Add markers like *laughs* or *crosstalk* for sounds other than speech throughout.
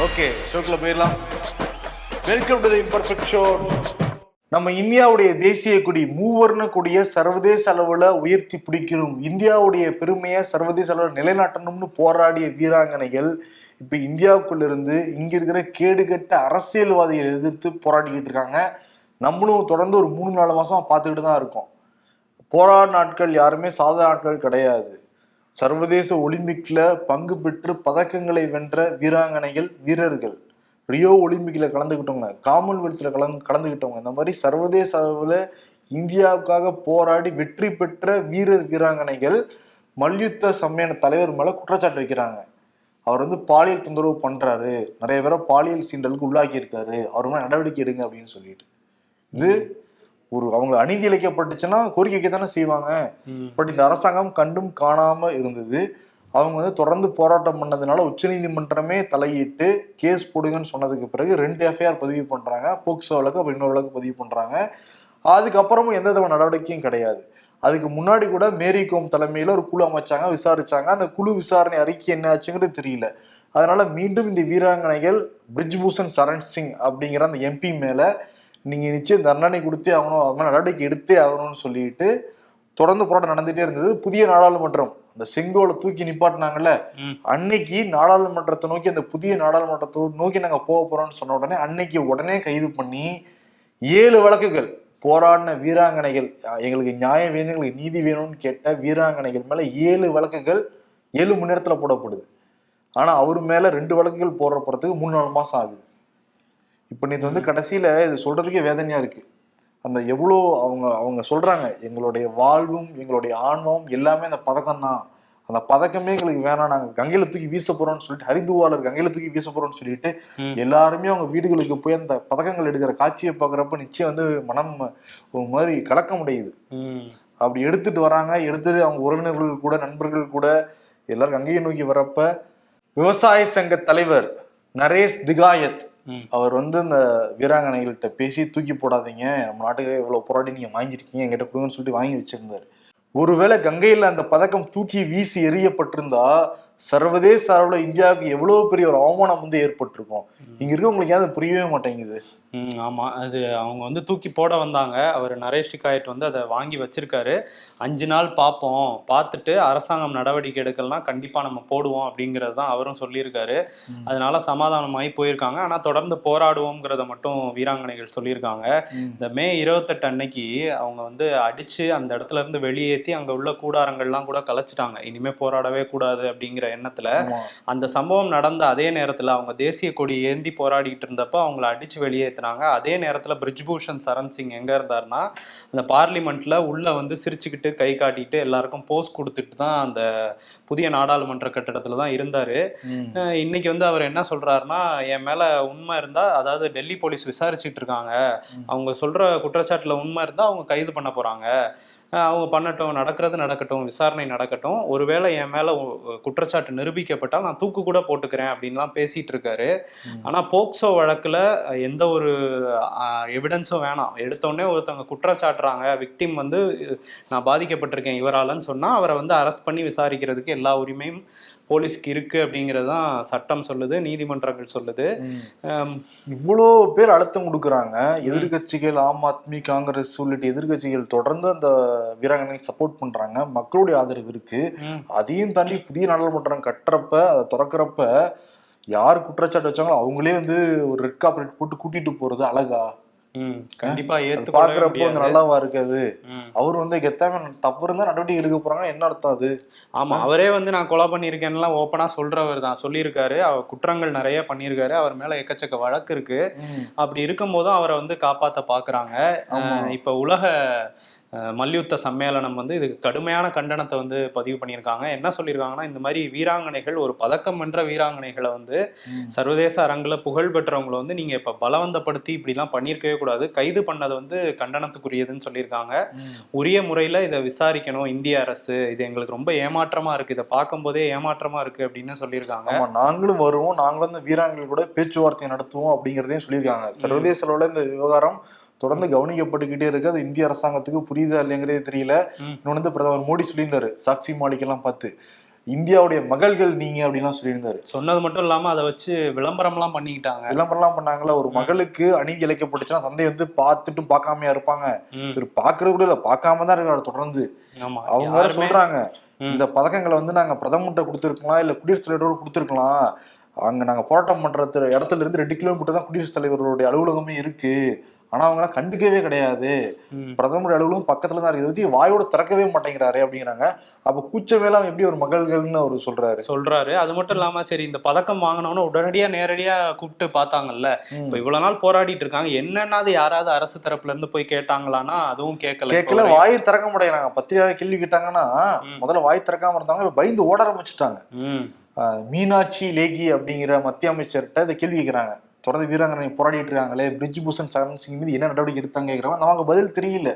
Okay ஷோக்கில் போயிடலாம். Welcome to imperfect show நம்ம இந்தியாவுடைய தேசிய கொடி மூவர்ண கொடியை சர்வதேச அளவுல உயர்த்தி பிடிக்கணும் இந்தியாவுடைய பெருமையை சர்வதேச அளவில் நிலைநாட்டணும்னு போராடிய வீராங்கனைகள் இப்ப இந்தியாவுக்குள்ள இருந்து இங்க இருக்கிற கேடுகட்ட அரசியல்வாதிகளை எதிர்த்து போராடிக்கிட்டு இருக்காங்க. நம்மளும் தொடர்ந்து ஒரு மூணு நாலு மாதம் பார்த்துக்கிட்டு தான் இருக்கோம். போராட நாட்கள் யாருமே சாதாரண நாட்கள் கிடையாது. சர்வதேச ஒலிம்பிக்ல பங்கு பெற்று பதக்கங்களை வென்ற வீராங்கனைகள் வீரர்கள். ரியோ ஒலிம்பிக்ல கலந்துக்கிட்டவங்க காமன்வெல்த்ல கலந்து கலந்துக்கிட்டவங்க இந்த மாதிரி சர்வதேச அளவில் இந்தியாவுக்காக போராடி வெற்றி பெற்ற வீரர் வீராங்கனைகள் மல்யுத்த சம்மேளன தலைவர் மேல குற்றச்சாட்டு வைக்கிறாங்க. அவர் வந்து பாலியல் தொந்தரவு பண்றாரு. நிறைய பேரை பாலியல் சீண்டலுக்கு உள்ளாக்கி இருக்காரு அவர் மேலே நடவடிக்கை எடுங்க அப்படின்னு சொல்லிட்டு. இது ஒரு அவங்க அநீதி இழைக்கப்பட்டுச்சுன்னா கோரிக்கை வைக்க தானே செய்வாங்க பட் இந்த அரசாங்கம் கண்டும் காணாம இருந்தது. அவங்க வந்து தொடர்ந்து போராட்டம் பண்ணதுனால உச்சநீதிமன்றமே தலையிட்டு கேஸ் போடுங்கன்னு சொன்னதுக்கு பிறகு ரெண்டு எஃப்ஐஆர் பதிவு பண்றாங்க. போக்சோ வழக்கு அப்புறம் இன்னொரு வழக்கு பதிவு பண்றாங்க. அதுக்கப்புறமும் எந்த விதமான நடவடிக்கையும் கிடையாது. அதுக்கு முன்னாடி கூட மேரி கோம் தலைமையில ஒரு குழு அமைச்சாங்க விசாரிச்சாங்க. அந்த குழு விசாரணை அறிக்கை என்ன ஆச்சுங்கிறது தெரியல. அதனால மீண்டும் இந்த வீராங்கனைகள் பிரிஜ்பூஷன் சரண் சிங் அப்படிங்கிற அந்த எம்பி மேல நீங்க நிச்சயம் தண்டனை கொடுத்தே ஆகணும் அவங்க நடவடிக்கை எடுத்தே ஆகணும்னு சொல்லிட்டு தொடர்ந்து போராட்டம் நடந்துட்டே இருந்தது. புதிய நாடாளுமன்றம் அந்த செங்கோலை தூக்கி நிப்பாட்டினாங்கல்ல. அன்னைக்கு நாடாளுமன்றத்தை நோக்கி அந்த புதிய நாடாளுமன்றத்தை நோக்கி நாங்க போக போறோம்னு சொன்ன உடனே அன்னைக்கு உடனே கைது பண்ணி ஏழு வழக்குகள் போராடின வீராங்கனைகள் எங்களுக்கு நியாயம் வேணும் எங்களுக்கு நீதி வேணும்னு கேட்ட வீராங்கனைகள் மேல ஏழு வழக்குகள் ஏழு மணி நேரத்துல போடப்படுது. ஆனா அவர் மேல ரெண்டு வழக்குகள் போடுற போறதுக்கு மூணு நாலு மாசம் ஆகுது. இப்ப நேற்று வந்து கடைசியில இது சொல்றதுக்கே வேதனையா இருக்கு அந்த எவ்வளோ அவங்க அவங்க சொல்றாங்க எங்களுடைய வாழ்வும் எங்களுடைய ஆன்மாவும் எல்லாமே அந்த பதக்கம் தான் அந்த பதக்கமே எங்களுக்கு வேணாம் நாங்க கங்கையில தூக்கி வீச போறோம்னு சொல்லிட்டு ஹரிதுவாளர் கங்கையில தூக்கி வீச போறோம்னு சொல்லிட்டு. எல்லாருமே அவங்க வீடுகளுக்கு போய் அந்த பதக்கங்கள் எடுக்கிற காட்சியை பாக்குறப்ப நிச்சயம் வந்து மனம் ஒரு மாதிரி கலக்க முடியுது. அப்படி எடுத்துட்டு வராங்க எடுத்துட்டு அவங்க உறவினர்கள் கூட நண்பர்கள் கூட எல்லாரும் கங்கையை நோக்கி வரப்ப விவசாய சங்க தலைவர் நரேஷ் திகாயத். அவர் வந்து இந்த வீராங்கனைகள்கிட்ட பேசி தூக்கி போடாதீங்க. நம்ம நாட்டுக்கு இவ்வளோ போராடி நீங்க வாங்கியிருக்கீங்க. என்கிட்ட கொடுங்கன்னு சொல்லிட்டு வாங்கி வச்சிருந்தாரு. ஒருவேளை கங்கையில அந்த பதக்கம் தூக்கி வீசி எறியப்பட்டிருந்தா சர்வதேச அளவுல இந்தியாவுக்கு எவ்வளவு பெரிய ஒரு அவமானம் வந்து ஏற்பட்டிருக்கும்? இங்க இருக்கவங்களுக்கு ஏன் அது புரியவே மாட்டேங்குது? ம், ஆமா. அது அவங்க வந்து தூக்கி போட வந்தாங்க. அவர் நரேஷ் டிகாயட் வந்து அதை வாங்கி வச்சிருக்காரு. அஞ்சு நாள் பார்ப்போம் பார்த்துட்டு அரசாங்கம் நடவடிக்கை எடுக்கலனா கண்டிப்பா நம்ம போடுவோம் அப்படிங்கிறது தான் அவரும் சொல்லியிருக்காரு. அதனால சமாதானமாகி போயிருக்காங்க. ஆனா தொடர்ந்து போராடுவோங்கிறத மட்டும் வீராங்கனைகள் சொல்லியிருக்காங்க. இந்த மே இருபத்தெட்டு அன்னைக்கு அவங்க வந்து அடிச்சு அந்த இடத்துல இருந்து வெளியேற்றி அங்க உள்ள கூடாரங்கள்லாம் கூட கலைச்சிட்டாங்க. இனிமே போராடவே கூடாது அப்படிங்கிற எண்ணத்துல. அந்த சம்பவம் நடந்த அதே நேரத்துல அவங்க தேசிய கொடி ஏந்தி போராடிட்டு இருந்தப்ப அவங்கள அடிச்சு வெளியேத்துனாங்க. அதே நேரத்துல பிரிஜ்பூஷன் சரண் சிங் எங்க இருந்தாருன்னா அந்த பார்லிமெண்ட்ல உள்ள வந்து சிரிச்சுக்கிட்டு கை காட்டிட்டு எல்லாருக்கும் போஸ் கொடுத்துட்டு தான் அந்த புதிய நாடாளுமன்ற கட்டடத்துல தான் இருந்தாரு. இன்னைக்கு வந்து அவர் என்ன சொல்றாருன்னா என் மேல உண்மை இருந்தா அதாவது டெல்லி போலீஸ் விசாரிச்சுட்டு இருக்காங்க. அவங்க சொல்ற குற்றச்சாட்டுல உண்மை இருந்தா அவங்க கைது பண்ண போறாங்க. அவங்க பண்ணட்டும் நடக்கிறது நடக்கட்டும் விசாரணை நடக்கட்டும். ஒருவேளை என் மேல குற்றச்சாட்டு நிரூபிக்கப்பட்டால் நான் தூக்கு கூட போட்டுக்கிறேன் அப்படின்லாம் பேசிட்டு இருக்காரு. ம். ஆனா போக்சோ வழக்குல எந்த ஒரு எவிடன்ஸும் வேணாம். எடுத்தோடனே ஒருத்தவங்க குற்றச்சாட்டுறாங்க விக்டிம் வந்து நான் பாதிக்கப்பட்டிருக்கேன் இவராலன்னு சொன்னா அவரை வந்து அரெஸ்ட் பண்ணி விசாரிக்கிறதுக்கு எல்லா உரிமையும் போலீஸ்க்கு இருக்கு அப்படிங்கிறது தான் சட்டம் சொல்லுது நீதிமன்றங்கள் சொல்லுது. இவ்வளோ பேர் அழுத்தம் கொடுக்குறாங்க. எதிர்க்கட்சிகள் ஆம் ஆத்மி காங்கிரஸ் உள்ளிட்ட எதிர்க்கட்சிகள் தொடர்ந்து அந்த வீராங்கனை சப்போர்ட் பண்றாங்க. மக்களுடைய ஆதரவு இருக்கு. அதையும் தாண்டி புதிய நாடாளுமன்றம் கட்டுறப்ப அதை திறக்கிறப்ப யார் குற்றச்சாட்டு வச்சாங்களோ அவங்களே வந்து ஒரு ரெட் கார்பரேட் போட்டு கூட்டிட்டு போறது அழகா. கண்டிப்பா ஏத்துக்கொள்ள பாக்குறப்போ நல்லாவா இருக்காது. அவர் வந்து கெத்தாம தப்பு இருந்தா நடவடிக்கை எடுக்க போறாங்க என்ன அர்த்தம் அது? ஆமா அவரே வந்து நான் கொலை பண்ணியிருக்கேன்லாம் ஓப்பனா சொல்றவர் தான் சொல்லியிருக்காரு. அவர் குற்றங்கள் நிறைய பண்ணியிருக்காரு. அவர் மேல எக்கச்சக்க வழக்கு இருக்கு. அப்படி இருக்கும்போதும் அவரை வந்து காப்பாத்த பாக்குறாங்க. இப்ப உலக மல்யுத்த சம்மேளனம் வந்து இதுக்கு கடுமையான கண்டனத்தை வந்து பதிவு பண்ணியிருக்காங்க. என்ன சொல்லியிருக்காங்கன்னா இந்த மாதிரி வீராங்கனைகள் ஒரு பதக்கம் வென்ற வீராங்கனைகளை வந்து. சர்வதேச அரங்குல புகழ் பெற்றவங்களை வந்து நீங்க இப்ப பலவந்தப்படுத்தி இப்படிலாம் பண்ணியிருக்கவே கூடாது. கைது பண்ணது வந்து கண்டனத்துக்குரியதுன்னு சொல்லியிருக்காங்க. உரிய முறையில் இதை விசாரிக்கணும். இந்திய அரசு. இது எங்களுக்கு ரொம்ப ஏமாற்றமா இருக்கு. இதை பார்க்கும்போதே ஏமாற்றமா இருக்கு அப்படின்னு சொல்லியிருக்காங்க. நாங்களும் வருவோம். நாங்களும் இந்த வீராங்கனைகள் கூட பேச்சுவார்த்தை நடத்துவோம் அப்படிங்கறதையும் சொல்லியிருக்காங்க. சர்வதேச அளவுல இந்த விவகாரம் தொடர்ந்து கவனிக்கப்பட்டுக்கிட்டே இருக்கு. அது இந்திய அரசாங்கத்துக்கு புரியுதா இல்லைங்கிறதே தெரியல. இன்னொன்று வந்து பிரதமர் மோடி சொல்லியிருந்தாரு. சாக்சி எல்லாம் பார்த்து இந்தியாவுடைய மகள்கள் நீங்க அப்படின்லாம் சொல்லியிருந்தாரு. சொன்னது மட்டும் இல்லாம அதை வச்சு விளம்பரம்லாம் பண்ணிக்கிட்டாங்க. விளம்பரம்லாம் பண்ணாங்கல்ல. ஒரு மகளுக்கு அநீதி இழைக்கப்பட்டுச்சுன்னா தந்தை வந்து பார்த்துட்டும் பார்க்காமயா இருப்பாங்க. இவர் பாக்குறது கூட இல்ல. பார்க்காம தான் இருக்காரு தொடர்ந்து. அவங்க வேற சொல்றாங்க. இந்த பதக்கங்களை வந்து நாங்க பிரதமர்கிட்ட கொடுத்துருக்கலாம் இல்ல குடியரசுத் தலைவரோட கொடுத்துருக்கலாம். அங்க நாங்க போராட்டம் பண்ற இடத்துல இருந்து ரெண்டு கிலோமீட்டர் தான் குடியரசுத் தலைவருடைய அலுவலகமே இருக்கு. ஆனா அவங்க எல்லாம் கண்டுக்கவே கிடையாது. பிரதமர் அலுவலகம் பக்கத்துல தான் இருக்கு இதை பத்தி வாயோட திறக்கவே மாட்டேங்கிறாரு அப்படிங்கிறாங்க. அப்ப கூச்சமேல அவன் எப்படி ஒரு மகள்கள்னு அவர் சொல்றாரு? சொல்றாரு. அது மட்டும் இல்லாம சரி இந்த பதக்கம் வாங்கினவன உடனடியா நேரடியா கூப்பிட்டு பார்த்தாங்கல்ல. இப்ப இவ்வளவு நாள் போராடிட்டு இருக்காங்க. என்னன்னாது யாராவது அரசு தரப்புல இருந்து போய் கேட்டாங்களான்னா அதுவும் கேட்கல கேட்கல. வாயை திறக்க மாட்டேங்கிறாங்க. பத்திரிகை கேள்வி கேட்டாங்கன்னா. முதல்ல வாய் திறக்காம இருந்தாங்க இப்ப பயந்து ஓட ஆரம்பிச்சுட்டாங்க. மீனாட்சி லேகி அப்படிங்கிற மத்திய அமைச்சர்கிட்ட இதை கேள்வி கேட்கிறாங்க. தொடர்ந்து வீராங்கனை போராடிட்டு இருக்காங்களே பிரிட்ஜ் பூஷன் சரண் சிங் மீது என்ன நடவடிக்கை எடுத்தாங்க கேட்கிறாங்க நமக்கு பதில் தெரியல.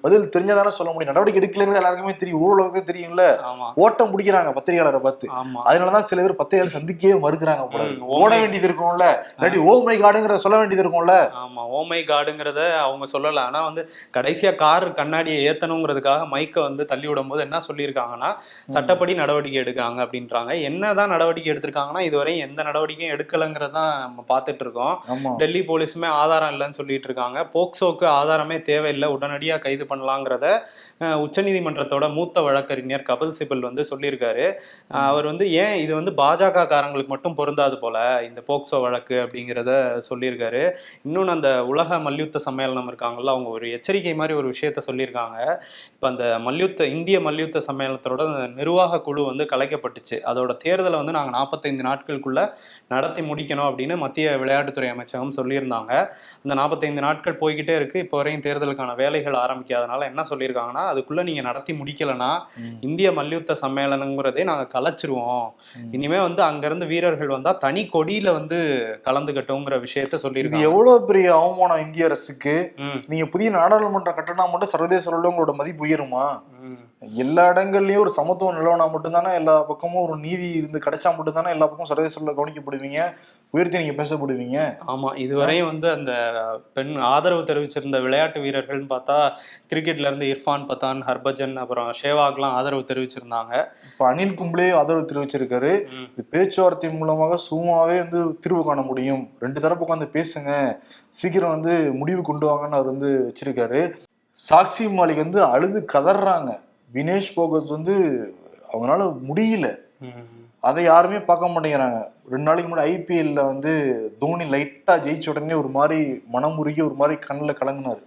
பதில் தெரிஞ்சாதானே சொல்ல முடியும். நடவடிக்கை எடுக்கலங்கிறது எல்லாருக்குமே தெரியும். ஊழலுக்கு தெரியும்ல. ஆமா. ஓட்டம் பிடிக்கிறாங்க பத்திரிகையாளரை பார்த்து. ஆமா. அதனாலதான் சில பேர் பத்திரிகையாளர் சந்திக்கவே மறுக்கிறாங்க போல ஓட வேண்டியது இருக்கும்ல. இல்லாட்டி ஓ மை காடுங்கிற சொல்ல வேண்டியது இருக்கும்ல. ஆமா. ஓமை காடுங்கிறத அவங்க சொல்லல. ஆனா வந்து கடைசியா கார் கண்ணாடியை ஏத்தணுங்கிறதுக்காக மைக்கை வந்து தள்ளி விடும்போது என்ன சொல்லியிருக்காங்கன்னா சட்டப்படி நடவடிக்கை எடுக்காங்க அப்படின்றாங்க. என்னதான் நடவடிக்கை எடுத்திருக்காங்கன்னா இதுவரை எந்த நடவடிக்கையும் எடுக்கலைங்கிறது தான் நம்ம பார்த்துட்டு இருக்கோம் டெல்லி போலீஸுமே ஆதாரம் இல்லைன்னு சொல்லிட்டு இருக்காங்க போக்சோக்கு ஆதாரமே தேவையில்லை. உடனடியா கைது பண்ணலாங்கிறத உச்சநீதிமன்றத்தோட மூத்த வழக்கறிஞர் கபில் சிபல் வந்து சொல்லியிருக்காரு. அவர் வந்து ஏன் இது வந்து பாஜக காரங்களுக்கு மட்டும் பொருந்தாது போல இந்த போக்சோ வழக்கு அப்படிங்கிறத சொல்லியிருக்காரு. இன்னொன்று அந்த உலக மல்யுத்த சம்மேளனம் இருக்காங்கல்ல அவங்க ஒரு எச்சரிக்கை மாதிரி ஒரு விஷயத்த சொல்லியிருக்காங்க. இப்போ அந்த மல்யுத்த இந்திய மல்யுத்த சம்மேளனத்தோட நிர்வாக குழு வந்து கலைக்கப்பட்டுச்சு. அதோட தேர்தலை வந்து நாங்கள் நாற்பத்தைந்து நாட்களுக்குள்ள நடத்தி முடிக்கணும் அப்படின்னு மத்திய விளையாட்டுத்துறை அமைச்சகம் சொல்லியிருந்தாங்க. அந்த நாற்பத்தைந்து நாட்கள் போய்கிட்டே இருக்கு. இப்போ வரையும் தேர்தலுக்கான வேலைகள் ஆரம்பிக்காதனால என்ன சொல்லியிருக்காங்கன்னா அதுக்குள்ள நீங்க நடத்தி முடிக்கலனா ம். இந்திய மல்யுத்த சம்மேளனங்கிறதே நாங்க கலைச்சிருவோம். இனிமே வந்து அங்கிருந்து வீரர்கள் வந்தா தனி கொடியில வந்து கலந்துகட்டுங்கிற விஷயத்த சொல்லியிருக்காங்க. எவ்வளவு பெரிய அவமானம் இந்திய அரசுக்கு? ம், நீங்க புதிய நாடாளுமன்றம் கட்டினா மட்டும் சர்வதேச அளவுல உங்களோட மதிப்பு உயருமா. எல்லா இடங்கள்லயும் ஒரு சமத்துவம் நிலவனா மட்டும்தானே எல்லா பக்கமும் ஒரு நீதி இருந்து கிடைச்சா மட்டும்தானே எல்லா பக்கமும் சர்வதேச கவனிக்கப்படுவீங்க? உயர்த்தி நீங்க பேசப்படுவீங்க. ஆமா இதுவரையும் வந்து அந்த பெண் ஆதரவு தெரிவிச்சிருந்த விளையாட்டு வீரர்கள்னு பார்த்தா கிரிக்கெட்ல இருந்து இர்ஃபான் பத்தான் ஹர்பஜன் அப்புறம் ஷேவாக்லாம் ஆதரவு தெரிவிச்சிருந்தாங்க. இப்ப அனில் கும்ப்ளே ஆதரவு தெரிவிச்சிருக்காரு. இது பேச்சுவார்த்தை மூலமாக சும்மாவே வந்து தீர்வு காண முடியும். ரெண்டு தரப்பு உட்காந்து பேசுங்க. சீக்கிரம் வந்து முடிவு கொண்டு வாங்கன்னு அவர் வந்து வச்சிருக்காரு. சாக்சி மாலிக் வந்து அழுது கதறாங்க. வினேஷ் போகத் வந்து அவங்களால முடியல. அதை யாருமே பார்க்க மாட்டேங்கிறாங்க. ரெண்டு நாளைக்கு முன்னாடி ஐபிஎல்ல வந்து தோனி லைட்டா ஜெயிச்ச உடனே ஒரு மாதிரி மனமுருகி ஒரு மாதிரி கண்ணில் கலங்கினாரு.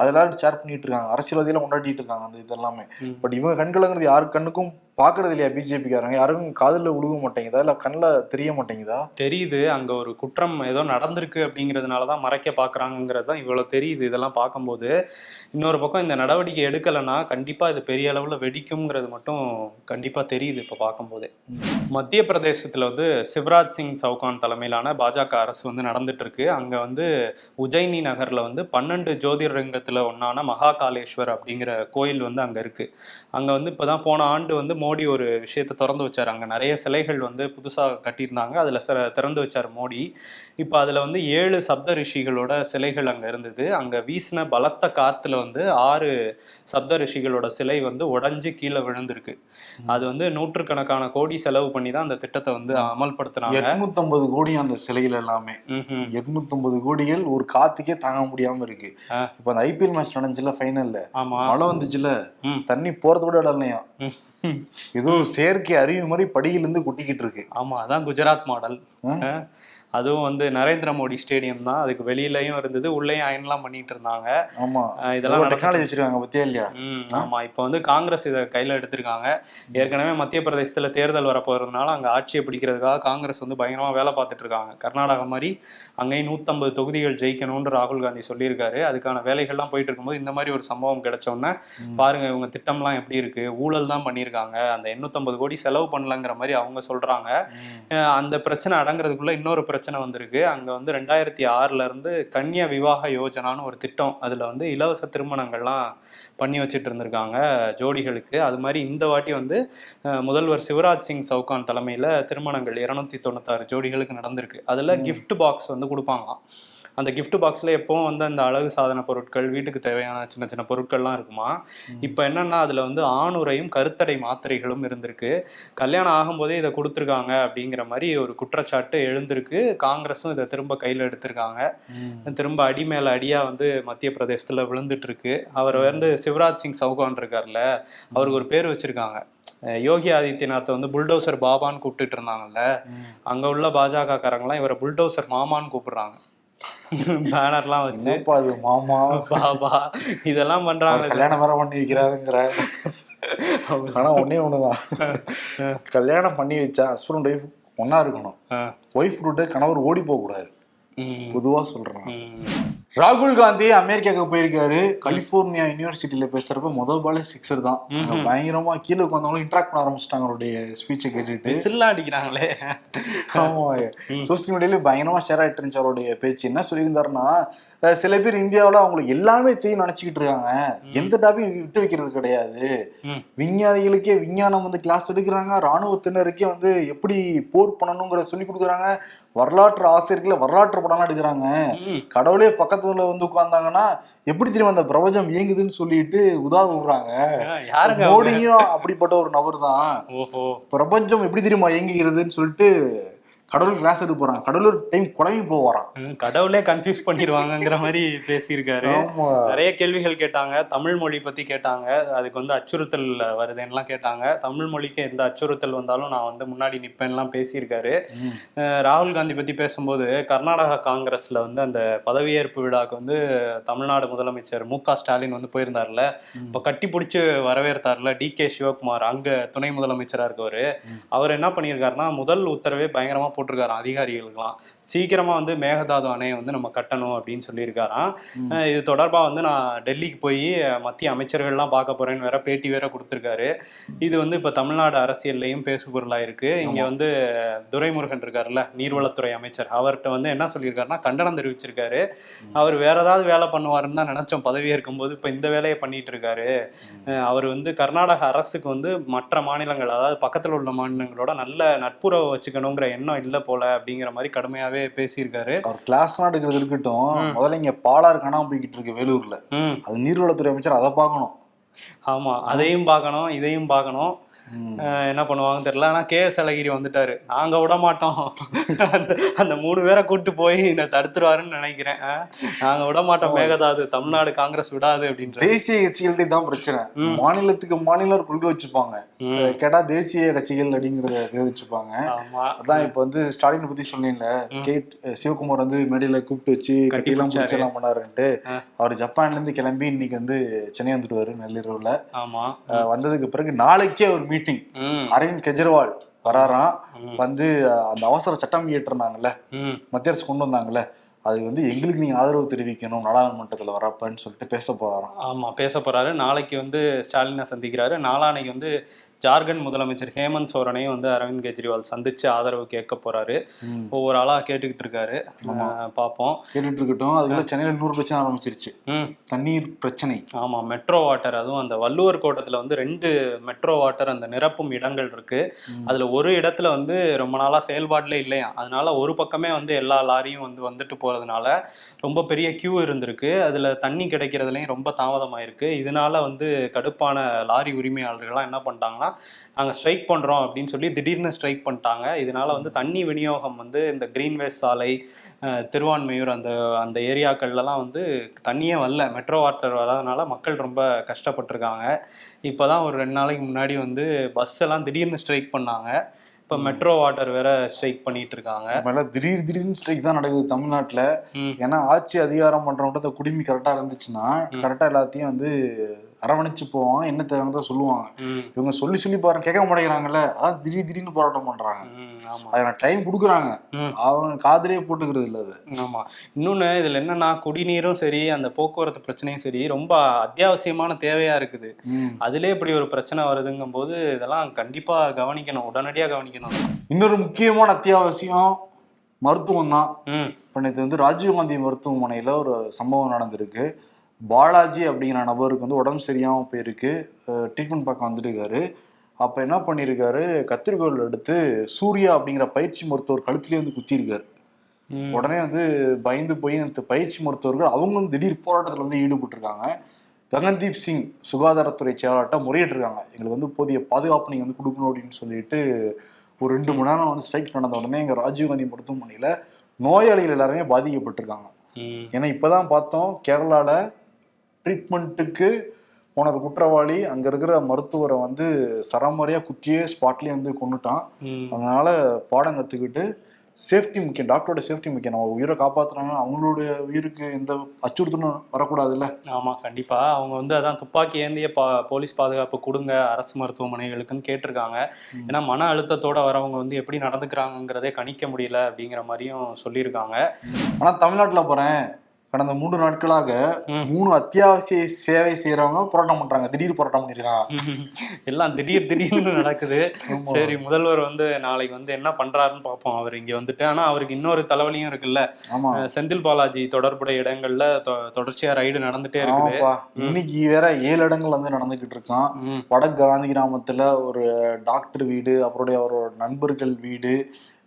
அதெல்லாம் ஷேர் பண்ணிட்டு இருக்காங்க. அரசியல்வாதியெல்லாம் கொண்டாடிட்டு இருக்காங்க அந்த இதெல்லாமே. பட் இவங்க கண் கலங்குறது யாரு கண்ணுக்கும் பாக்குறது இல்லையா பிஜேபிக்காரங்க யாரும் காதுல விழுக மாட்டேங்குதா? இல்ல கண்ணில் தெரிய மாட்டேங்குதா? தெரியுது. அங்க ஒரு குற்றம் ஏதோ நடந்திருக்கு அப்படிங்கிறதுனால தான் மறைக்க பாக்குறாங்கிறது தான் இவ்வளவு தெரியுது இதெல்லாம் பார்க்கும்போது. இன்னொரு பக்கம் இந்த நடவடிக்கை எடுக்கலைன்னா கண்டிப்பா இது பெரிய அளவுல வெடிக்குங்கிறது மட்டும் கண்டிப்பா தெரியுது இப்ப பார்க்கும்போதே. மத்திய பிரதேசத்துல வந்து சிவராஜ் சிங் சவுகான் தலைமையிலான பாஜக அரசு வந்து நடந்துட்டு இருக்கு அங்க வந்து உஜ்ஜயினி நகர்ல வந்து பன்னெண்டு ஜோதிர்லிங்கத்துல ஒன்னான மகாகாலேஸ்வர் அப்படிங்கிற கோயில் வந்து அங்க இருக்கு. அங்க வந்து இப்பதான் போன ஆண்டு வந்து மோடி ஒரு விஷயத்தை திறந்து வச்சாரு. அங்க நிறைய சிலைகள் வந்து புதுசா கட்டியிருந்தாங்க. அதுல சில திறந்து வச்சார் மோடி. இப்போ அதுல வந்து ஏழு சப்த ரிஷிகளோட சிலைகள் அங்க இருந்தது. அங்க வீசின பலத்த காத்துல வந்து ஆறு சப்த ரிஷிகளோட சிலை வந்து உடைஞ்சு கீழே விழுந்திருக்கு. அது வந்து நூற்றுக்கணக்கான கோடி செலவு பண்ணி தான் அந்த திட்டத்தை வந்து அமல்படுத்துனாங்க. எட்நூத்தம்பது கோடி அந்த சிலைகள் எல்லாமே. எட்நூத்தம்பது கோடிகள் ஒரு காத்துக்கே தாங்க முடியாம இருக்கு. இப்ப அந்த ஐபிஎல் மேட்ச் நடந்துச்சுல ஃபைனல்ல மழை வந்துச்சுல. தண்ணி போறது கூட இடம் இல்லையா. ஏதோ செயற்கை அருவி மாதிரி படியில இருந்து கொட்டிக்கிட்டு இருக்கு ஆமா அதான் குஜராத் மாடல்? அதுவும் வந்து நரேந்திர மோடி ஸ்டேடியம் தான். அதுக்கு வெளியிலயும் இருந்தது உள்ளேயும் அயன்லாம் பண்ணிட்டு இருந்தாங்க. ஆமா. இதெல்லாம் டெக்னாலஜி வச்சிருக்காங்க பத்தியா இல்லையா? ஆமா. இப்போ வந்து காங்கிரஸ் இதை கையில எடுத்திருக்காங்க. ஏற்கனவே மத்திய பிரதேசத்துல தேர்தல் வரப்போறதுனால அங்க ஆட்சியை பிடிக்கிறதுக்காக காங்கிரஸ் வந்து பயங்கரமா வேலை பார்த்துட்டு இருக்காங்க. கர்நாடகா மாதிரி அங்கேயும் நூத்தம்பது தொகுதிகள் ஜெயிக்கணும்னு ராகுல் காந்தி சொல்லியிருக்காரு. அதுக்கான வேலைகள்லாம் போயிட்டு இருக்கும்போது இந்த மாதிரி ஒரு சம்பவம் கிடைச்ச உடனே பாருங்க இவங்க திட்டம்லாம் எப்படி இருக்கு? ஊழல் தான் பண்ணியிருக்காங்க. அந்த எண்ணூத்தம்பது கோடி செலவு பண்ணலங்கிற மாதிரி அவங்க சொல்றாங்க. அந்த பிரச்சனை அடங்குறதுக்குள்ள இன்னொரு பிரச்சனை வந்திருக்கு. அங்க வந்து ரெண்டாயிரத்தி ஆறுல இருந்து கன்னியா விவாக யோஜனான்னு ஒரு திட்டம் அதுல வந்து இலவச திருமணங்கள்லாம் பண்ணி வச்சுட்டு இருந்திருக்காங்க ஜோடிகளுக்கு. அது மாதிரி இந்த வாட்டி வந்து முதல்வர் சிவராஜ் சிங் சவுகான் தலைமையில திருமணங்கள் இருநூத்தி தொண்ணூத்தாறு ஜோடிகளுக்கு நடந்திருக்கு. அதுல gift பாக்ஸ் வந்து கொடுப்பாங்களாம். அந்த gift பாக்ஸ்ல எப்பவும் வந்து அந்த அழகு சாதன பொருட்கள் வீட்டுக்கு தேவையான சின்ன சின்ன பொருட்கள்லாம் இருக்குமா. இப்போ என்னன்னா அதுல வந்து ஆணுரையும் கருத்தடை மாத்திரைகளும் இருந்திருக்கு. கல்யாணம் ஆகும்போதே இதை கொடுத்துருக்காங்க அப்படிங்கிற மாதிரி ஒரு குற்றச்சாட்டு எழுந்திருக்கு. காங்கிரஸும் இதை திரும்ப கையில் எடுத்திருக்காங்க. திரும்ப அடி மேல அடியா வந்து மத்திய பிரதேசத்துல விழுந்துட்டு இருக்கு அவர் வந்து சிவராஜ் சிங் சௌகான் இருக்கார்ல அவருக்கு ஒரு பேர் வச்சிருக்காங்க. யோகி ஆதித்யநாத்தை வந்து புல்டோசர் பாபான்னு கூப்பிட்டுட்டு இருந்தாங்கல்ல அங்க உள்ள பாஜக காரங்களாம் இவரை புல்டோசர் மாமான்னு கூப்பிடுறாங்க. *laughs* பேனர்லாம் வச்சு. அது மாமா? பாபா இதெல்லாம் பண்றாங்க கல்யாணம் வேற பண்ணி வைக்கிறாருங்கிற. *laughs* ஆனா ஒண்ணே ஒண்ணுதான். கல்யாணம் பண்ணி வச்சா ஹஸ்பண்ட் ஒய்ஃப் ஒண்ணா இருக்கணும். ஒய்ஃப் விட்டு கணவர் ஓடி போக கூடாது பொதுவா சொல்றேன் ராகுல் காந்தி அமெரிக்காவுக்கு போயிருக்காரு. கலிபோர்னியா யூனிவர்சிட்டியில பேசுறப்ப முதல் பாலே சிக்ஸர் தான். பயங்கரமா கீழே உட்காந்தவங்களும் இன்ட்ராக்ட் பண்ண ஆரம்பிச்சிட்டாங்க அவருடைய ஸ்பீச்சை கேட்டுட்டு. விசில்லாம் அடிக்கிறாங்களே. ஆமா. சோசியல் மீடியால பயங்கரமா ஷேர் ஆயிட்டு இருந்துச்சு அவருடைய பேச்சு. என்ன சொல்லியிருந்தாருன்னா சில பேர் இந்தியாவுல அவங்களுக்கு எல்லாமே செய்ய நினைச்சுக்கிட்டு இருக்காங்க. எந்த டாபிக் விட்டு வைக்கிறது கிடையாது. விஞ்ஞானிகளுக்கே விஞ்ஞானம் வந்து கிளாஸ் எடுக்கிறாங்க. ராணுவத்தினருக்கே வந்து எப்படி போர் பண்ணணுங்கிறத சொல்லி கொடுக்குறாங்க. வரலாற்று ஆசிரியர்களை வரலாற்று படம்லாம் எடுக்கிறாங்க. கடவுளே பக்கத்துல வந்து உட்கார்ந்தாங்கன்னா எப்படி தெரியுமா அந்த பிரபஞ்சம் இயங்குதுன்னு சொல்லிட்டு உதாரணம் விடுறாங்க? மோடியும் அப்படிப்பட்ட ஒரு நபர் தான் பிரபஞ்சம் எப்படி தெரியுமா இயங்குகிறதுன்னு சொல்லிட்டு கடவுள் கிளாஸ் எடுக்க போறான். கடவுள் டைம் குழம்பி போவாராம் ம், கடவுளே கன்ஃபியூஸ் பண்ணிடுவாங்கங்கிற மாதிரி பேசியிருக்காரு. நிறைய கேள்விகள் கேட்டாங்க. தமிழ் மொழி பத்தி கேட்டாங்க. அதுக்கு வந்து அச்சுறுத்தல் வருதுன்னுலாம் கேட்டாங்க. தமிழ் மொழிக்கு எந்த அச்சுறுத்தல் வந்தாலும் நான் வந்து முன்னாடி நிப்பேன்லாம் பேசியிருக்காரு. ராகுல் காந்தி பத்தி பேசும்போது கர்நாடகா காங்கிரஸ்ல வந்து அந்த பதவியேற்பு விழாக்கு வந்து தமிழ்நாடு முதலமைச்சர் மு க ஸ்டாலின் வந்து போயிருந்தார்ல. இப்போ கட்டி பிடிச்சி வரவேற்றார்ல டி கே சிவகுமார் அங்க துணை முதலமைச்சரா இருக்கவர். அவர் என்ன பண்ணியிருக்காருன்னா முதல் உத்தரவே பயங்கரமா போட்டிருக்காரு அதிகாரிகளுக்கெல்லாம். சீக்கிரமா வந்து மேகதாது அணையை வந்து நம்ம கட்டணும் அப்படின்னு சொல்லியிருக்காராம். இது தொடர்பா வந்து நான் டெல்லிக்கு போய் மத்திய அமைச்சர்கள்லாம் பார்க்க போறேன்னு வேற பேட்டி வேற கொடுத்துருக்காரு. இது வந்து இப்ப தமிழ்நாடு அரசியல்லையும் பேசு பொருளா இருக்கு. இங்க. வந்து துரைமுருகன் இருக்காருல்ல நீர்வளத்துறை அமைச்சர். அவர்கிட்ட வந்து என்ன சொல்லியிருக்காருன்னா கண்டனம் தெரிவிச்சிருக்காரு. அவர் வேற ஏதாவது வேலை பண்ணுவாருன்னு தான் நினைச்சோம் பதவி ஏற்கும்போது இப்ப இந்த வேலையை பண்ணிட்டு இருக்காரு. அவர் வந்து கர்நாடக அரசுக்கு வந்து மற்ற மாநிலங்கள் அதாவது பக்கத்துல உள்ள மாநிலங்களோட நல்ல நட்புறவு வச்சுக்கணுங்கிற எண்ணம் இல்லை போல அப்படிங்கிற மாதிரி கடுமையாவே பேசியிருக்காரு. அவர் கிளாஸ்லாம் எடுக்கிறது இருக்கட்டும். முதல்ல இங்க பாலாறு காணாம போய்கிட்டு இருக்கு வேலூர்ல. அது நீர்வளத்துறை அமைச்சர் அதை பார்க்கணும். ஆமா அதையும் பார்க்கணும் இதையும் பார்க்கணும். என்ன பண்ணுவாங்கன்னு தெரியல. ஆனா கே எஸ் அழகிரி வந்துட்டாரு. நாங்க விட மாட்டோம். அந்த அந்த மூணு பேரை கூட்டு போய் என்ன தடுத்துருவாருன்னு நினைக்கிறேன். நாங்க விட மாட்டோம். மேகதாது தமிழ்நாடு காங்கிரஸ் விடாது அப்படின்ற. தேசிய கட்சிகள்கிட்ட தான் பிரச்சனை. மாநிலத்துக்கு மாநிலம் கொள்கை வச்சுப்பாங்க. கேட்டா தேசிய கட்சிகள் அப்படிங்கறத வச்சுப்பாங்க. அதான் இப்ப வந்து ஸ்டாலினை பத்தி சொன்னேன்ல. ம். கே சிவகுமார் வந்து மேடையில கூப்பிட்டு வச்சு கட்டி கட்டியெல்லாம் பிடிச்சாரு. பிடிச்செல்லாம் பண்ணாருன்ட்டு. அவர் ஜப்பான்ல இருந்து கிளம்பி இன்னைக்கு வந்து சென்னை வந்துடுவாரு நள்ளிரவுல. வந்ததுக்கு பிறகு நாளைக்கே ஒரு மீட்டிங் அரவிந்த் கெஜ்ரிவால் வராராம். வந்து அந்த அவசர சட்டம் இயற்றிருந்தாங்கல்ல? மத்திய அரசு கொண்டு வந்தாங்கல்ல? அது வந்து எங்களுக்கு நீங்க ஆதரவு தெரிவிக்கணும் நாடாளுமன்றத்துல வரப்பன்னு சொல்லிட்டு பேச போறாராம். ஆமா பேச போறாரு. நாளைக்கு வந்து ஸ்டாலினை சந்திக்கிறாரு. நாளானைக்கு வந்து ஜார்க்கண்ட் முதலமைச்சர் ஹேமந்த் சோரனையும் வந்து அரவிந்த் கெஜ்ரிவால் சந்திச்சு ஆதரவு கேட்க போறாரு. ஒவ்வொரு ஆளா கேட்டுக்கிட்டு இருக்காரு. பார்ப்போம் கேட்டுட்டு இருக்கட்டும். அதுக்குள்ள சென்னையில இன்னொரு பிரச்சனை ஆரம்பிச்சிருச்சு. தண்ணீர் பிரச்சனை. ஆமா மெட்ரோ வாட்டர் அதுவும் அந்த வள்ளுவர் கோட்டத்துல வந்து ரெண்டு மெட்ரோ வாட்டர் அந்த நிரப்பும் இடங்கள் இருக்கு. அதுல ஒரு இடத்துல வந்து ரொம்ப நாளா செயல்பாடுல இல்லையா? அதனால ஒரு பக்கமே வந்து எல்லா லாரியும் வந்து வந்துட்டு போறதுனால ரொம்ப பெரிய கியூ இருந்திருக்கு. அதுல தண்ணி கிடைக்கிறதுலயும் ரொம்ப தாமதமாயிருக்கு. இதனால வந்து கடுப்பான லாரி உரிமையாளர்கள்லாம் என்ன பண்ணிட்டாங்கன்னா நாங்க ஸ்ட்ரைக் பண்றோம் அப்படின்னு சொல்லி திடீர்னு ஸ்ட்ரைக் பண்ணிட்டாங்க. இதனால வந்து தண்ணி விநியோகம் வந்து இந்த கிரீன்வேஸ் சாலை திருவான்மையூர் அந்த அந்த ஏரியாக்கள்லாம் வந்து தண்ணியே வரல. மெட்ரோ வாட்டர் வராதனால மக்கள் ரொம்ப கஷ்டப்பட்டிருக்காங்க. இப்போதான் ஒரு ரெண்டு நாளைக்கு முன்னாடி வந்து பஸ் எல்லாம் திடீர்னு ஸ்ட்ரைக் பண்ணாங்க. இப்போ மெட்ரோ வாட்டர் வேற ஸ்ட்ரைக் பண்ணிட்டு இருக்காங்க. மேல திடீர் திடீர்னு ஸ்ட்ரைக் தான் நடக்குது தமிழ்நாட்டுல. ஏன்னா ஆட்சி அதிகாரம் பண்றவங்க குடிமி கரெக்டா இருந்துச்சுன்னா ம். கரெக்டா எல்லாத்தையும் வந்து அரவணைச்சு போவாங்க என்ன தேவைன்னு சொல்லுவாங்க. இவங்க சொல்லி சொல்லி பாருங்க கேட்க மாட்டேங்கிறாங்கல்ல அதான் திடீர் திடீர்னு போராட்டம் பண்றாங்க. அதுக்கு டைம் கொடுக்குறாங்க. அவங்க காதுலயே போட்டுக்கிறது இல்ல அது. ஆமா. இன்னொன்னு இதுல என்னன்னா குடிநீரும் சரி அந்த போக்குவரத்து பிரச்சனையும் சரி ரொம்ப அத்தியாவசியமான தேவையா இருக்குது. அதுலயே இப்படி ஒரு பிரச்சனை வருதுங்கும் போது இதெல்லாம் கண்டிப்பா கவனிக்கணும் உடனடியா கவனிக்கணும். இன்னொரு முக்கியமான அத்தியாவசியம் மருத்துவம் தான் இப்போ நேற்று வந்து ராஜீவ்காந்தி மருத்துவமனையில் ஒரு சம்பவம் நடந்திருக்கு. பாலாஜி அப்படிங்கிற நபருக்கு வந்து உடம்பு சரியாமல் போயிருக்கு. ட்ரீட்மெண்ட் பார்க்க வந்துருக்காரு அப்போ என்ன பண்ணியிருக்காரு கத்திரிக்கோல் எடுத்து சூர்யா அப்படிங்கிற பயிற்சி மருத்துவர் கழுத்துலேயே வந்து குத்திருக்காரு. உடனே வந்து பயந்து போய் நேற்று பயிற்சி மருத்துவர்கள் அவங்க வந்து திடீர் போராட்டத்தில் வந்து ஈடுபட்டிருக்காங்க. ககன்தீப் சிங் சுகாதாரத்துறை செயலாளர்கிட்ட முறையிட்டிருக்காங்க. எங்களுக்கு வந்து போதிய பாதுகாப்பு நீங்கள் வந்து கொடுக்கணும் அப்படின்னு சொல்லிட்டு ஒரு ரெண்டு மணி நேரம் வந்து ஸ்ட்ரைக் நடந்த உடனே எங்கள் ராஜீவ்காந்தி மருத்துவமனையில் நோயாளிகள் எல்லாருமே பாதிக்கப்பட்டிருக்காங்க. ஏன்னா இப்போதான் பார்த்தோம் கேரளால ட்ரீட்மெண்ட்டுக்கு போன ஒரு குற்றவாளி அங்க இருக்கிற மருத்துவரை வந்து சரமாரியா குத்தியே ஸ்பாட்லயே வந்து கொண்டுட்டான். அதனால பாடம் கத்துக்கிட்டு சேஃப்டி முக்கியம். டாக்டரோட சேஃப்டி முக்கியம். நம்ம உயிரை காப்பாத்துறாங்க. அவங்களுடைய உயிருக்கு எந்த அச்சுறுத்தலும் வரக்கூடாதுல்ல? ஆமா கண்டிப்பா. அவங்க வந்து அதான் துப்பாக்கி ஏந்திய பா போலீஸ் பாதுகாப்பு கொடுங்க அரசு மருத்துவமனைகளுக்குன்னு கேட்டிருக்காங்க. ஏன்னா மன அழுத்தத்தோட வரவங்க வந்து எப்படி நடந்துக்கிறாங்கங்கிறதே கணிக்க முடியல அப்படிங்கிற மாதிரியும் சொல்லியிருக்காங்க. ஆனா தமிழ்நாட்டுல போறேன் கடந்த மூன்று நாட்களாக. மூணு அத்தியாவசிய சேவை செய்யறவங்க போராட்டம் பண்றாங்க திடீர் போராட்டம் பண்ணிருக்காங்க. *laughs* எல்லாம் திடீர் திடீர்னு நடக்குது. சரி முதல்வர் வந்து நாளைக்கு வந்து என்ன பண்றாருன்னு பார்ப்போம் அவர் இங்க வந்துட்டு ஆனா அவருக்கு இன்னொரு தலைவலியும் இருக்குல்ல செந்தில் பாலாஜி தொடர்புடைய இடங்கள்ல தொடர்ச்சியா ரைடு நடந்துட்டே ஆமாப்பா இன்னைக்கு வேற ஏழு இடங்கள் வந்து நடந்துகிட்டு இருக்கான். வடக்கு காந்தி கிராமத்துல ஒரு டாக்டர் வீடு அப்புறம் அவரோட நண்பர்கள் வீடு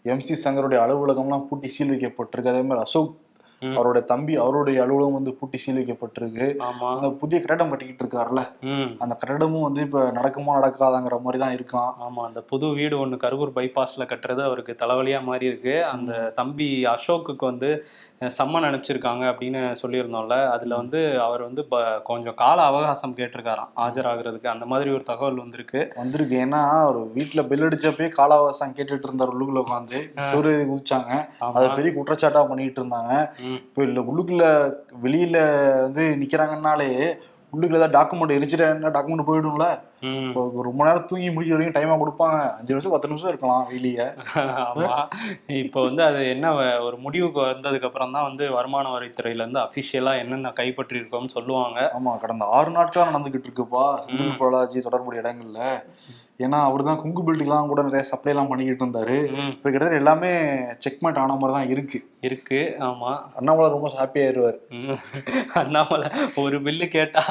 எம்சி சங்கருடைய அலுவலகம்லாம் பூட்டி சீல் வைக்கப்பட்டிருக்கு அதே மாதிரி அசோக். அவருடைய தம்பி அவருடைய அலுவலகம் வந்து பூட்டி சீல் வைக்கப்பட்டிருக்கு ஆமா. அந்த புதிய கட்டடம் கட்டிக்கிட்டு இருக்காருல்ல? அந்த கட்டடமும் வந்து இப்ப நடக்குமா நடக்காதாங்கிற மாதிரி தான் இருக்கான். ஆமா அந்த புது வீடு ஒண்ணு கருவூர் பைபாஸ்ல கட்டுறது அவருக்கு தலைவலியா மாறி இருக்கு அந்த தம்பி அசோக்குக்கு வந்து சம்மன் அனுப்பிச்சிருக்காங்க அப்படின்னு சொல்லியிருந்தோம்ல அதுல வந்து அவர் வந்து ப- கொஞ்சம் கால அவகாசம் கேட்டிருக்காராம் ஆஜராகிறதுக்கு. அந்த மாதிரி ஒரு தகவல் வந்திருக்கு. வந்திருக்கு. ஏன்னா ஒரு வீட்டுல பெல் அடிச்சப்பே காலாவாசம் கேட்டுட்டு இருந்தார் உள்ளுக்குள்ள உட்காந்து சூரிய குதிச்சாங்க அதை பெரிய குற்றச்சாட்டா பண்ணிட்டு இருந்தாங்க. இப்போ இல்ல உள்ளுக்குள்ள வெளியில வந்து நிக்கிறாங்கன்னாலே உள்ளுக்குள்ள ஏதாவது டாக்குமெண்ட் எரிச்சிட்டா டாக்குமெண்ட் போயிடும்ல. ம். இப்போ ஒரு ரொம்ப நேரம் தூங்கி முடிக்கிற வரைக்கும் டைமா கொடுப்பாங்க. அஞ்சு நிமிஷம் பத்து நிமிஷம் இருக்கலாம் வெளியே. *laughs* இப்போ வந்து அது என்ன ஒரு முடிவுக்கு வந்ததுக்கு அப்புறம் தான் வந்து வருமான வரித்துறையில இருந்து அபிஷியலா என்னென்ன கைப்பற்றி இருக்கோம்னு சொல்லுவாங்க. ஆமா கடந்த ஆறு நாட்களா நடந்துகிட்டு இருக்குப்பா. செந்தில் பாலாஜி தொடர்புடைய இடங்கள்ல. ஏன்னா அவர் தான் குங்கு பில்டிங்லாம் கூட நிறைய சப்ளை எல்லாம் பண்ணிக்கிட்டு இருந்தாரு. இப்போ கிட்டத்தட்ட எல்லாமே செக்மேட் ஆன மாதிரி தான் இருக்கு. இருக்கு ஆமா. அண்ணாமலை ரொம்ப ஹாப்பி ஆயிருவாரு. ம். அண்ணாமலை ஒரு பில்லு கேட்டா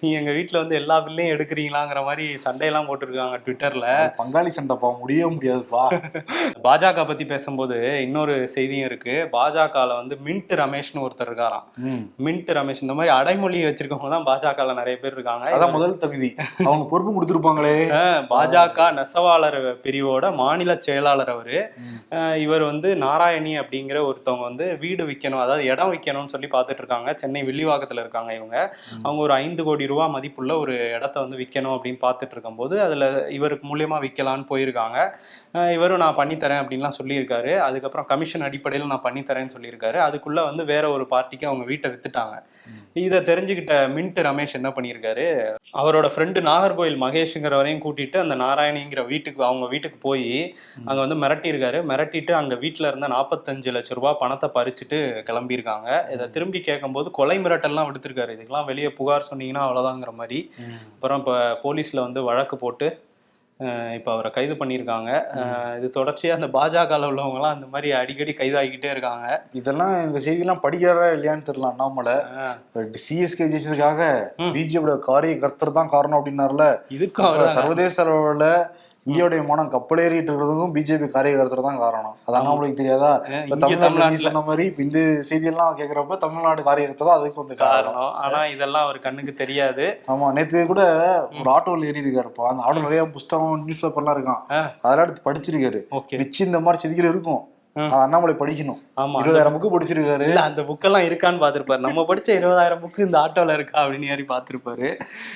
நீ எங்க வீட்ல வந்து எல்லா பில்லையும் எடுக்கிறீங்களாங்கிற மாதிரி சண்டையெல்லாம் போட்டிருக்காங்க ட்விட்டர்ல பங்காளி சண்டைப்பா முடியவே முடியாதுப்பா பாஜக பத்தி பேசும்போது இன்னொரு செய்தியும் இருக்கு. பாஜகல வந்து மின்ட் ரமேஷ்னு ஒருத்தர் இருக்காராம். மின்ட் ரமேஷ் இந்த மாதிரி அடைமொழி வச்சிருக்கவங்க தான் பாஜகல நிறைய பேர் இருக்காங்க. அதான் முதல் தகுதி. அவங்க பொறுப்பு கொடுத்துருப்பாங்களே. பாஜக நெசவாளர் பிரிவோட மாநில செயலாளர் அவரு. இவர் வந்து நாராயணி அப்படிங்கிற ஒருத்தவங்க வந்து வீடு விற்கணும் அதாவது இடம் விற்கணும்னு சொல்லி பார்த்துட்டு இருக்காங்க. சென்னை வில்லிவாக்கத்துல இருக்காங்க இவங்க. அவங்க ஒரு ஐந்து கோடி ரூபா மதிப்புள்ள ஒரு இடத்த வந்து விற்கணும் அப்படின்னு பார்த்துட்டு இருக்கும்போது அதுல இவருக்கு மூலியமா விற்கலான்னு போயிருக்காங்க. இவரும் நான் பண்ணித்தரேன் அப்படின்லாம் சொல்லியிருக்காரு. அதுக்கப்புறம் கமிஷன் அடிப்படையில் நான் பண்ணித்தரேன்னு சொல்லியிருக்காரு. அதுக்குள்ள வந்து வேற ஒரு பார்ட்டிக்கு அவங்க வீட்டை வித்துட்டாங்க. இதை தெரிஞ்சுக்கிட்ட மின்ட் ரமேஷ் என்ன பண்ணியிருக்காரு? அவரோட ஃப்ரெண்டு நாகர்கோயில் மகேஷுங்கிறவரையும் கூட்டிட்டு அந்த நாராயணிங்கிற வீட்டுக்கு அவங்க வீட்டுக்கு போய் அங்க வந்து மிரட்டியிருக்காரு. மிரட்டிட்டு அங்க வீட்டுல இருந்த நாற்பத்தஞ்சு லட்ச ரூபாய் பணத்தை பறிச்சுட்டு கிளம்பியிருக்காங்க. இதை திரும்பி கேட்கும்போது கொலை மிரட்டல்லாம் விடுத்திருக்காரு. இதுக்கெல்லாம் வெளியே புகார் சொன்னீங்கன்னா அவ்வளோதாங்கிற மாதிரி. அப்புறம் இப்போ போலீஸ்ல வந்து வழக்கு போட்டு இப்போ அவரை கைது பண்ணியிருக்காங்க. இது தொடர்ச்சியா அந்த பாஜகவில் உள்ளவங்கலாம் அந்த மாதிரி அடிக்கடி கைதாகிக்கிட்டே இருக்காங்க. இதெல்லாம் இந்த செய்தியெல்லாம் படிக்கிறாரா இல்லையான்னு தெரியல அண்ணாமலை. சிஎஸ்கே ஜெயிச்சதுக்காக. பிஜேபியோட காரிய கர்த்தர் தான் காரணம் அப்படின்னார்ல. இதுக்கும் அவர் சர்வதேச அளவுல இந்தியாவுடைய மானம் கப்பலேறிட்டு இருக்கிறதுக்கும் பிஜேபி காரியகர்த்தர் தான் காரணம். அது அண்ணாமலைக்கு தெரியாதா? தமிழ்நாட்டுல சொன்ன மாதிரி இந்த செய்தியெல்லாம் கேக்குறப்ப தமிழ்நாடு காரியகர்த்தர் தான் அதுக்கு வந்து காரணம். ஆனா இதெல்லாம் அவர் கண்ணுக்கு தெரியாது. ஆமா நேத்து கூட ஒரு ஆட்டோல ஏறி இருக்காருப்பா அந்த ஆட்டோ நிறைய புஸ்தகம் நியூஸ் பேப்பர்லாம் இருக்கான். அதெல்லாம் எடுத்து படிச்சிருக்காரு. நிச்சயம் இந்த மாதிரி செய்திகள் இருக்கும். அண்ணாமலை படிக்கணும். ஆமா இருபதாயிரம் புக்கு படிச்சிருக்காரு. இல்ல அந்த புக்கெல்லாம் இருக்கான்னு பார்த்திருப்பாரு. நம்ம படிச்ச இருபதாயிரம் புக்கு இந்த ஆட்டோல இருக்கா அப்படின்னு ஏறி பார்த்திருப்பாரு.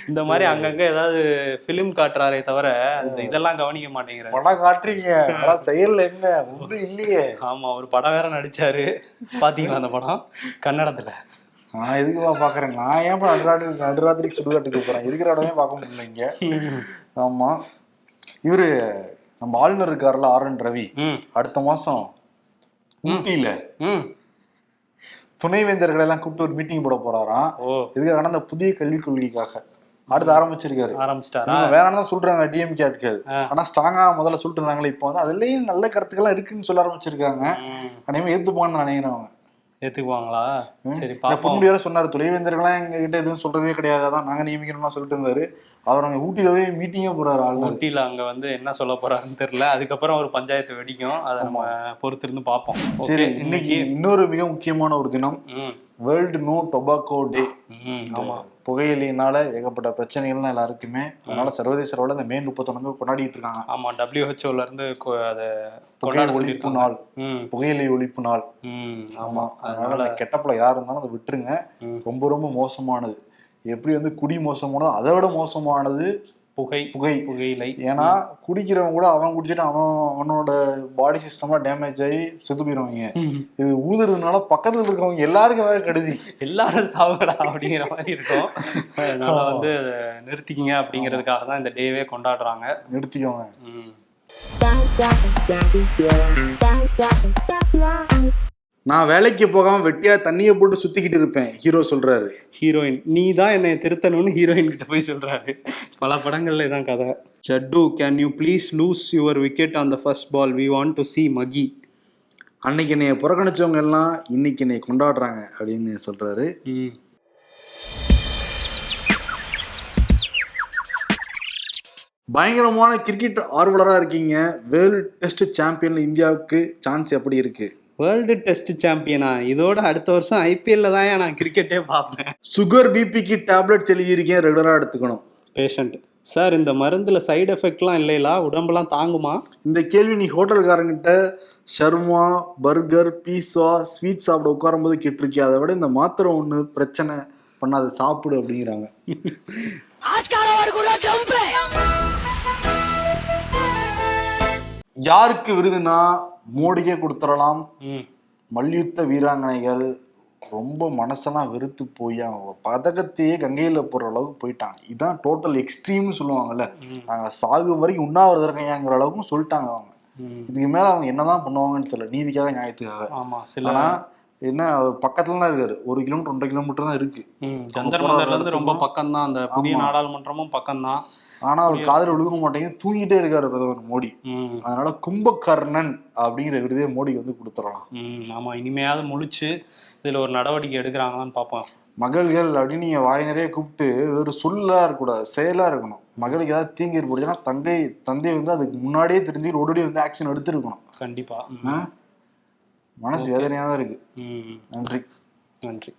இந்த மாதிரி அங்கங்க ஏதாவது பிலிம் காட்டுறாரே தவிர அந்த இதெல்லாம் கவனிக்க மாட்டேங்கிறாரு. படம் காட்டுறீங்க. ஆனா செயல்ல என்ன? ஒண்ணும் *laughs* இல்லையே. ஆமா ஒரு படம் வேற நடிச்சாரு. பாத்தீங்களா அந்த படம்? கன்னடத்துல. நான் எதுக்குப்பா பாக்குறேன்? நான் ஏன் நடுராத்திரி நடுராத்திரிக்கு சுடுகாட்டுக்கு போறேன்? இருக்கிற இடமே பார்க்க முடியல இங்க? *laughs* ஆமா. இவரு நம்ம ஆளுநர் இருக்காருல்ல ஆர் என் ரவி. அடுத்த மாசம் ஊட்டியில. துணைவேந்தர்களை எல்லாம் கூப்பிட்டு ஒரு மீட்டிங் போட போறாராம். இதுக்காக அந்த புதிய கல்விக் கொள்கைக்காக. அடுத்து ஆரம்பிச்சிருக்காரு. தான் சொல்றாங்க டிஎம்கே ஆட்கள். ஆனா ஸ்ட்ராங்கா முதல்ல சொல்லிட்டு இருந்தாங்களே இப்போ வந்து அதுலயும் நல்ல கருத்துக்கள்லாம் இருக்குன்னு சொல்ல ஆரம்பிச்சிருக்காங்க. அனைவரும் ஏத்துப்பான்னு நினைக்கிறேன் அவங்க. ஏத்துக்குவாங்களா? சரி பொன்முடி வேற சொன்னாரு துணைவேந்தர்கள்லாம் எங்க கிட்ட எதுவும் சொல்றதே கிடையாது. அதான் நாங்க நியமிக்கணும்லாம் சொல்லிட்டு இருந்தாரு அவர் அங்க ஊட்டியில போய் மீட்டிங்கே போறாரு ஆளுநர். ஊட்டியில அங்க வந்து என்ன சொல்ல போறாருன்னு தெரியல. அதுக்கப்புறம் ஒரு பஞ்சாயத்து வெடிக்கும். அதை நம்ம பொறுத்திருந்து பார்ப்போம் சரி இன்னைக்கு இன்னொரு மிக முக்கியமான ஒரு தினம். வேர்ல்டு நோ டொபாக்கோ டே ஆமா. புகையிலையினால ஏகப்பட்ட பிரச்சனைகள் தான் எல்லாருக்குமே. அதனால சர்வதேச அளவுல இந்த மே முப்பத்தொன்னு கொண்டாடிட்டு இருக்காங்க. ஆமா டபிள்யூஹெச்ஓல இருந்து அதை கொண்டாட ஒழிப்பு நாள். புகையிலை ஒழிப்பு நாள். ஆமா. அதனால கெட்டப்புல யார் இருந்தாலும் அதை விட்டுருங்க. ரொம்ப ரொம்ப மோசமானது. எப்படி வந்து குடி மோசமானதோ அதை விட மோசமானது புகை புகை புகையிலை ஏன்னா குடிக்கிறவன் கூட அவன் குடிச்சிட்டு அவன் அவனோட பாடி சிஸ்டமா டேமேஜ் ஆகி செத்து போயிருவாங்க. இது ஊதுறதுனால பக்கத்துல இருக்கவங்க எல்லாருக்கும் வேற கெடுதி எல்லாரும் சாவுடா அப்படிங்கிற மாதிரி இருக்கும் அதனால வந்து நிறுத்திக்கிங்க அப்படிங்கிறதுக்காக தான் இந்த டேவே கொண்டாடுறாங்க நிறுத்திக்கோங்க நான் வேலைக்கு போகாம வெட்டியா தண்ணியை போட்டு சுத்திக்கிட்டு இருப்பேன் ஹீரோ சொல்றாரு. ஹீரோயின் நீ தான் என்னை திருத்தணும்னு ஹீரோயின் கிட்ட போய் சொல்றாரு. பல படங்கள்ல இதான் கதை. Jaddu can you please lose your wicket on the first ball we want to see Mahi அன்னைக்கு என்னைய புறக்கணிச்சவங்க எல்லாம் இன்னைக்கு என்னை கொண்டாடுறாங்க அப்படின்னு சொல்றாரு. பயங்கரமான கிரிக்கெட் ஆர்வலரா இருக்கீங்க. வேர்ல்டு டெஸ்ட் சாம்பியன்ல இந்தியாவுக்கு சான்ஸ் எப்படி இருக்கு? வேர்ல்டு டெஸ்ட் சாம்பியனா இதோட அடுத்த வருஷம் ஐபிஎல்ல தான் நான் கிரிக்கெட்டே பார்ப்பேன். சுகர் பிபிக்கு டேப்லெட்ஸ் எழுதியிருக்கேன் ரெகுலரா எடுத்துக்கணும். பேஷண்ட் சார் இந்த மருந்துல சைடு எஃபெக்ட்லாம் இல்லைலா? உடம்பெல்லாம் தாங்குமா? இந்த கேள்வி நீ ஹோட்டல்காரங்கிட்ட ஷர்மா பர்கர் பீஸா ஸ்வீட் சாப்பிட உட்காரும்போது கேட்டிருக்கிய? அதை விட இந்த மாத்திரை ஒன்று பிரச்சனை பண்ணாத சாப்பிடு அப்படிங்கிறாங்க. யாருக்கு விருதுனா மோடிக்கே கொடுத்துடலாம் மல்யுத்த வீராங்கனைகள் ரொம்ப மனசெல்லாம் வெறுத்து போய் அவங்க பதக்கத்தையே கங்கையில போற அளவுக்கு போயிட்டாங்க. இதான் டோட்டல் எக்ஸ்ட்ரீம்னு சொல்லுவாங்கல்ல. நாங்க சாகு வரைக்கும் உண்ணாவிரதம் இருக்கையாங்கிற அளவுக்கு சொல்லிட்டாங்க அவங்க. இதுக்கு மேல அவங்க என்னதான் பண்ணுவாங்கன்னு தெரியல. நீதிக்காக நியாயத்துக்காக. ஆமா சில என்ன அவர் பக்கத்துல தான் இருக்காரு. ஒரு கிலோமீட்டர் ஒன்றரை கிலோமீட்டர் தான் இருக்கு. ஜந்தர் மந்தர்ல இருந்து ரொம்ப பக்கம் தான் அந்த புதிய நாடாளுமன்றமும் பக்கம் தான் ஆனா அவர் காதல் விழுக மாட்டேங்குது தூங்கிட்டே இருக்காரு பிரதமர் மோடி. அதனால கும்பகர்ணன் அப்படிங்கிற விருதே மோடிக்கு வந்து கொடுத்துடலாம். ஆமா இனிமையாவது முழிச்சு இதுல ஒரு நடவடிக்கை எடுக்கிறாங்களான்னு பார்ப்போம். மகள்கள் அப்படின்னு நீங்க வாய் நிறைய கூப்பிட்டு ஒரு சொல்லா இருக்கக்கூடாது செயலா இருக்கணும். மகளுக்கு ஏதாவது தீங்கு ஏற்படுச்சுன்னா தங்கை தந்தை வந்து அதுக்கு முன்னாடியே தெரிஞ்சு உடனே வந்து ஆக்ஷன் எடுத்திருக்கணும். கண்டிப்பா? மனசு வேதனையா தான் இருக்கு. நன்றி. நன்றி.